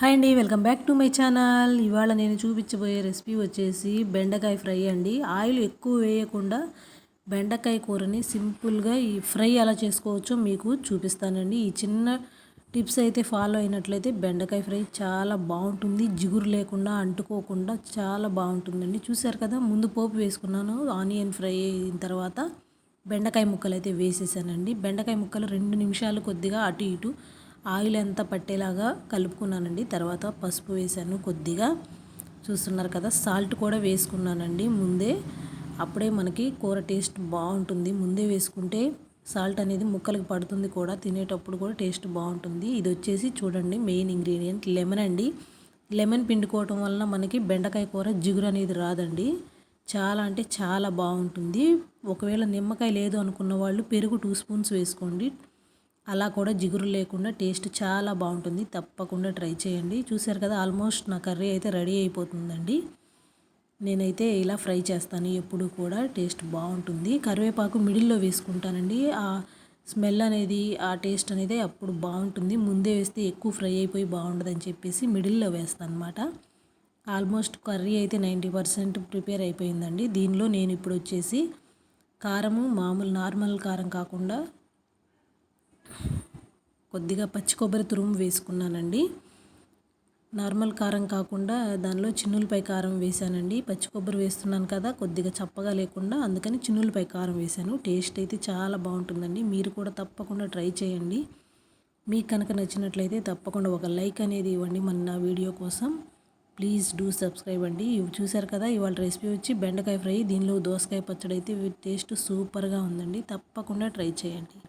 Hi అండి welcome back to my channel. ఇవాళ నేను చూపించబోయే రెసిపీ వచ్చేసి బెండకాయ ఫ్రై అండి. ఆయిల్ ఎక్కువ వేయకుండా బెండకాయ కూరని సింపుల్గా ఈ ఫ్రై ఎలా చేసుకోవచ్చో మీకు చూపిస్తానండి. ఈ చిన్న టిప్స్ అయితే ఫాలో అయినట్లయితే బెండకాయ ఫ్రై చాలా బాగుంటుంది. జిగురు లేకుండా అంటుకోకుండా చాలా బాగుంటుందండి. చూశారు కదా ముందు పోపు వేసుకున్నాను ఆనియన్ ఫ్రై అయిన తర్వాత బెండకాయ ముక్కలు అయితే వేసేసానండి. బెండకాయ ముక్కలు రెండు నిమిషాలు కొద్దిగా అటు ఇటు ఆయిల్ ఎంత పట్టేలాగా కలుపుకున్నానండి. తర్వాత పసుపు వేసాను కొద్దిగా. చూస్తున్నారు కదా సాల్ట్ కూడా వేసుకున్నానండి ముందే. అప్పుడే మనకి కూర టేస్ట్ బాగుంటుంది. ముందే వేసుకుంటే సాల్ట్ అనేది ముక్కలకు పడుతుంది కూడా. తినేటప్పుడు కూడా టేస్ట్ బాగుంటుంది. ఇది వచ్చేసి చూడండి మెయిన్ ఇంగ్రీడియంట్ లెమన్ అండి. లెమన్ పిండుకోవటం వలన మనకి బెండకాయ కూర జిగురు అనేది రాదండి. చాలా అంటే చాలా బాగుంటుంది. ఒకవేళ నిమ్మకాయ లేదు అనుకున్న వాళ్ళు పెరుగు టూ స్పూన్స్ వేసుకోండి. అలా కూడా జిగురు లేకుండా టేస్ట్ చాలా బాగుంటుంది. తప్పకుండా ట్రై చేయండి. చూసారు కదా ఆల్మోస్ట్ నా కర్రీ అయితే రెడీ అయిపోతుందండి. నేనైతే ఇలా ఫ్రై చేస్తాను. ఎప్పుడు కూడా టేస్ట్ బాగుంటుంది. కరివేపాకు మిడిల్లో వేసుకుంటానండి. ఆ స్మెల్ అనేది ఆ టేస్ట్ అనేది అప్పుడు బాగుంటుంది. ముందే వేస్తే ఎక్కువ ఫ్రై అయిపోయి బాగుండదని చెప్పేసి మిడిల్లో వేస్తాను అనమాట ఆల్మోస్ట్ కర్రీ అయితే నైంటీ పర్సెంట్ ప్రిపేర్ అయిపోయిందండి. దీనిలో నేను ఇప్పుడు వచ్చేసి కారము మామూలు నార్మల్ కారం కాకుండా కొద్దిగా పచ్చి కొబ్బరి తురుము వేసుకున్నానండి. నార్మల్ కారం కాకుండా దానిలో చిన్నులపై కారం వేసానండి పచ్చి కొబ్బరి వేస్తున్నాను కదా కొద్దిగా చప్పగా లేకుండా అందుకని చిన్నులపై కారం వేసాను టేస్ట్ అయితే చాలా బాగుంటుందండి. మీరు కూడా తప్పకుండా ట్రై చేయండి. మీకు కనుక నచ్చినట్లయితే తప్పకుండా ఒక లైక్ అనేది ఇవ్వండి మన నా వీడియో కోసం. ప్లీజ్ డూ సబ్స్క్రైబ్ అండి. ఇవి చూసారు కదా ఇవాళ రెసిపీ వచ్చి బెండకాయ ఫ్రై దీనిలో దోసకాయ పచ్చడి అయితే టేస్ట్ సూపర్గా ఉందండి. తప్పకుండా ట్రై చేయండి.